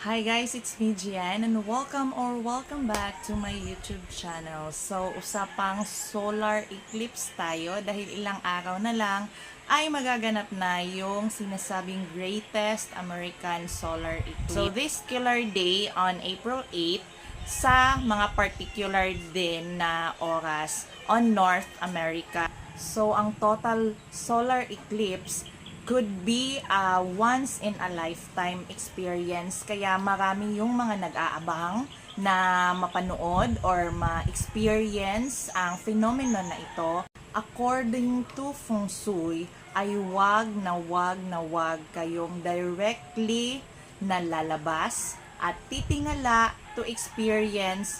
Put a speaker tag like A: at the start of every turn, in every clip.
A: Hi guys, it's me Gian and welcome or welcome back to my YouTube channel. So, usapang solar eclipse tayo dahil ilang araw na lang ay magaganap na yung sinasabing greatest American solar eclipse. So, this killer day on April 8 sa mga particular din na oras on North America. So, ang total solar eclipse could be a once in a lifetime experience. Kaya marami yung mga nag-aabang na mapanood or ma-experience ang phenomenon na ito. According to Feng Shui, ay wag na wag na wag kayong directly na lalabas at titingala to experience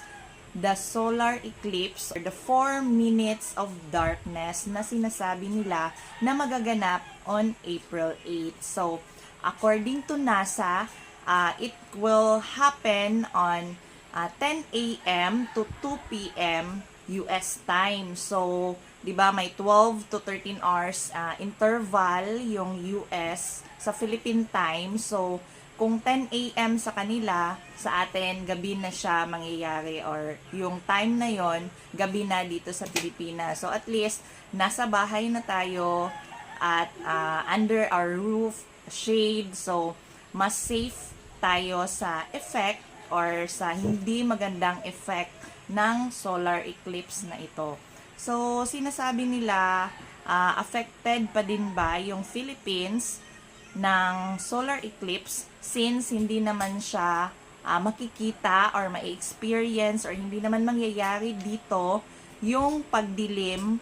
A: the solar eclipse or the 4 minutes of darkness na sinasabi nila na magaganap on April 8. So, according to NASA, uh, it will happen on uh, 10 a.m. to 2 p.m. US time. So, 'di ba may 12 to 13 hours uh, interval yung US sa Philippine time. So, kung 10 a.m. sa kanila, sa atin, gabi na siya mangyayari or yung time na yon gabi na dito sa Pilipinas. So, at least, nasa bahay na tayo at uh, under our roof, shade. So, mas safe tayo sa effect or sa hindi magandang effect ng solar eclipse na ito. So, sinasabi nila, uh, affected pa din ba yung Philippines ng solar eclipse since hindi naman siya uh, makikita or ma-experience or hindi naman mangyayari dito yung pagdilim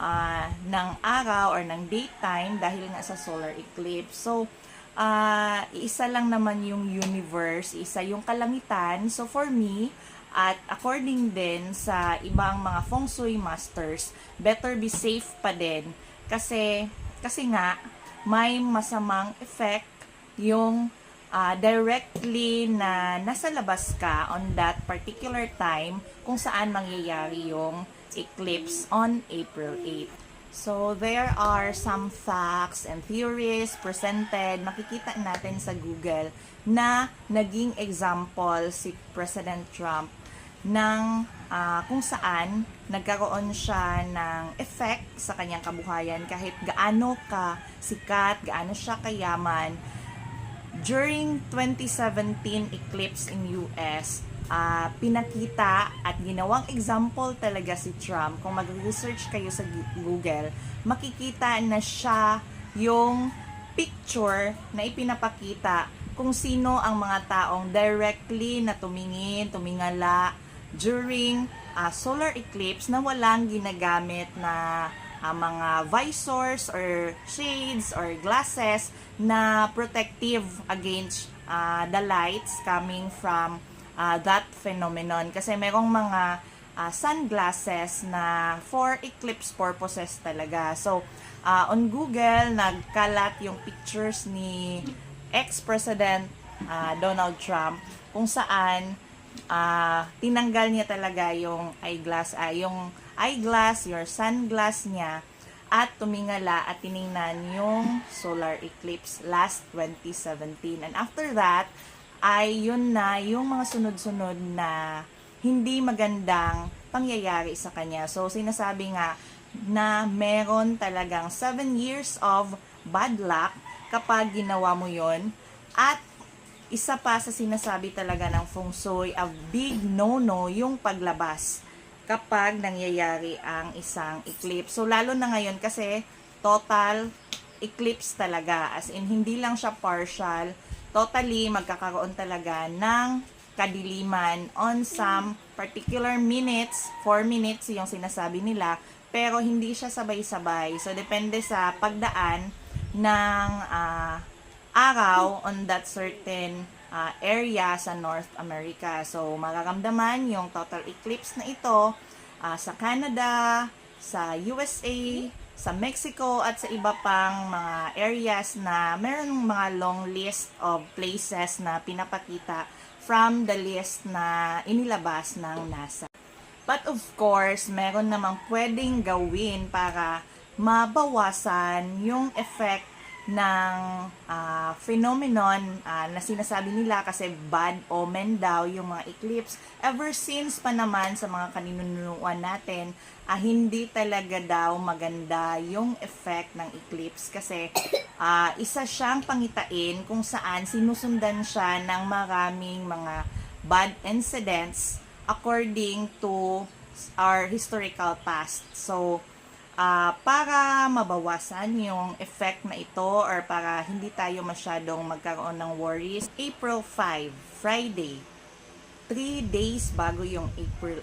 A: uh, ng araw or ng daytime dahil nga sa solar eclipse. So, uh, isa lang naman yung universe, isa yung kalangitan. So, for me, at according din sa ibang mga feng shui masters, better be safe pa din. Kasi, kasi nga, may masamang effect yung uh, directly na nasa labas ka on that particular time kung saan mangyayari yung eclipse on April 8. So, there are some facts and theories presented, makikita natin sa Google, na naging example si President Trump ng uh, kung saan nagkaroon siya ng effect sa kanyang kabuhayan kahit gaano ka sikat, gaano siya kayaman. During 2017 eclipse in US, uh, pinakita at ginawang example talaga si Trump. Kung mag-research kayo sa Google, makikita na siya yung picture na ipinapakita kung sino ang mga taong directly na tumingin, tumingala, during uh, solar eclipse na walang ginagamit na uh, mga visors or shades or glasses na protective against uh, the lights coming from uh, that phenomenon. Kasi merong mga uh, sunglasses na for eclipse purposes talaga. So, uh, on Google, nagkalat yung pictures ni ex-president uh, Donald Trump kung saan uh, tinanggal niya talaga yung eyeglass, uh, yung eyeglass, your sunglass niya at tumingala at tiningnan yung solar eclipse last 2017. And after that, ay yun na yung mga sunod-sunod na hindi magandang pangyayari sa kanya. So, sinasabi nga na meron talagang 7 years of bad luck kapag ginawa mo yon at isa pa sa sinasabi talaga ng feng shui, a big no-no yung paglabas kapag nangyayari ang isang eclipse. So, lalo na ngayon kasi total eclipse talaga. As in, hindi lang siya partial. Totally, magkakaroon talaga ng kadiliman on some particular minutes. 4 minutes yung sinasabi nila. Pero hindi siya sabay-sabay. So, depende sa pagdaan ng uh, araw on that certain uh, area sa North America. So, mararamdaman yung total eclipse na ito uh, sa Canada, sa USA, sa Mexico, at sa iba pang mga areas na meron mga long list of places na pinapakita from the list na inilabas ng NASA. But of course, meron namang pwedeng gawin para mabawasan yung effect ng ah, phenomenon ah, na sinasabi nila kasi bad omen daw yung mga eclipse. Ever since pa naman sa mga kaninunuan natin, ah, hindi talaga daw maganda yung effect ng eclipse kasi ah, isa siyang pangitain kung saan sinusundan siya ng maraming mga bad incidents according to our historical past. So, ah, para mabawasan yung effect na ito or para hindi tayo masyadong magkaroon ng worries, April 5, Friday, 3 days bago yung April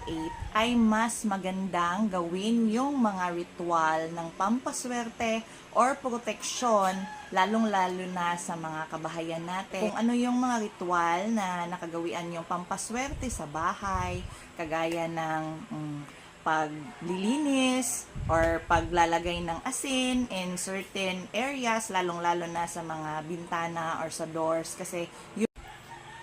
A: 8 ay mas magandang gawin yung mga ritual ng pampaswerte or proteksyon lalong-lalo na sa mga kabahayan natin. Kung ano yung mga ritual na nakagawian yung pampaswerte sa bahay, kagaya ng mm, paglilinis or paglalagay ng asin in certain areas, lalong-lalo na sa mga bintana or sa doors kasi yun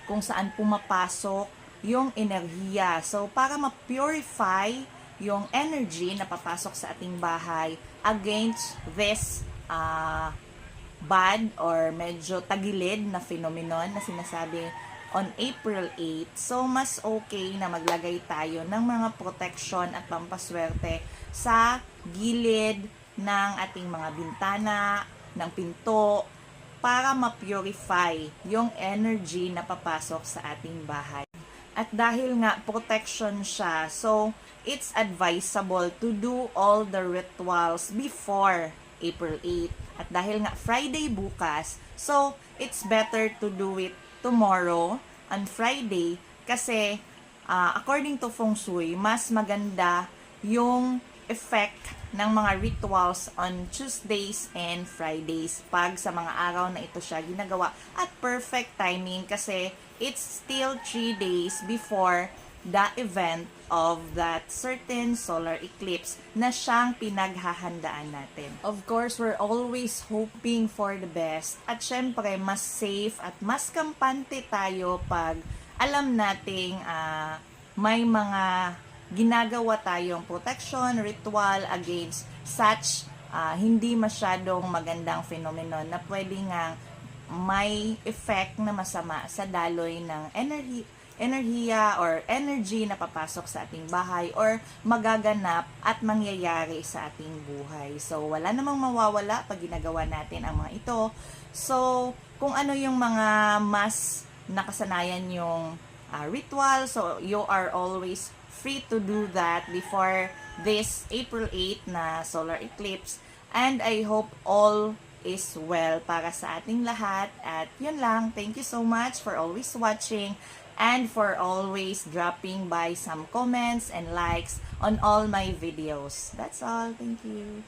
A: kung saan pumapasok yung enerhiya. So, para ma-purify yung energy na papasok sa ating bahay against this uh, bad or medyo tagilid na phenomenon na sinasabi on April 8. So, mas okay na maglagay tayo ng mga protection at pampaswerte sa gilid ng ating mga bintana, ng pinto, para ma-purify yung energy na papasok sa ating bahay. At dahil nga protection siya, so it's advisable to do all the rituals before April 8. At dahil nga Friday bukas, so it's better to do it tomorrow on Friday kasi ah, according to Feng Shui, mas maganda yung effect ng mga rituals on Tuesdays and Fridays pag sa mga araw na ito siya ginagawa at perfect timing kasi it's still 3 days before the event of that certain solar eclipse na siyang pinaghahandaan natin. Of course, we're always hoping for the best at syempre mas safe at mas kampante tayo pag alam nating ah, may mga ginagawa tayong protection, ritual against such ah, hindi masyadong magandang phenomenon na pwede nga may effect na masama sa daloy ng energy enerhiya or energy na papasok sa ating bahay or magaganap at mangyayari sa ating buhay. So, wala namang mawawala pag ginagawa natin ang mga ito. So, kung ano yung mga mas nakasanayan yung uh, ritual, so you are always free to do that before this April 8 na solar eclipse. And I hope all is well para sa ating lahat. At yun lang. Thank you so much for always watching and for always dropping by some comments and likes on all my videos. That's all. Thank you.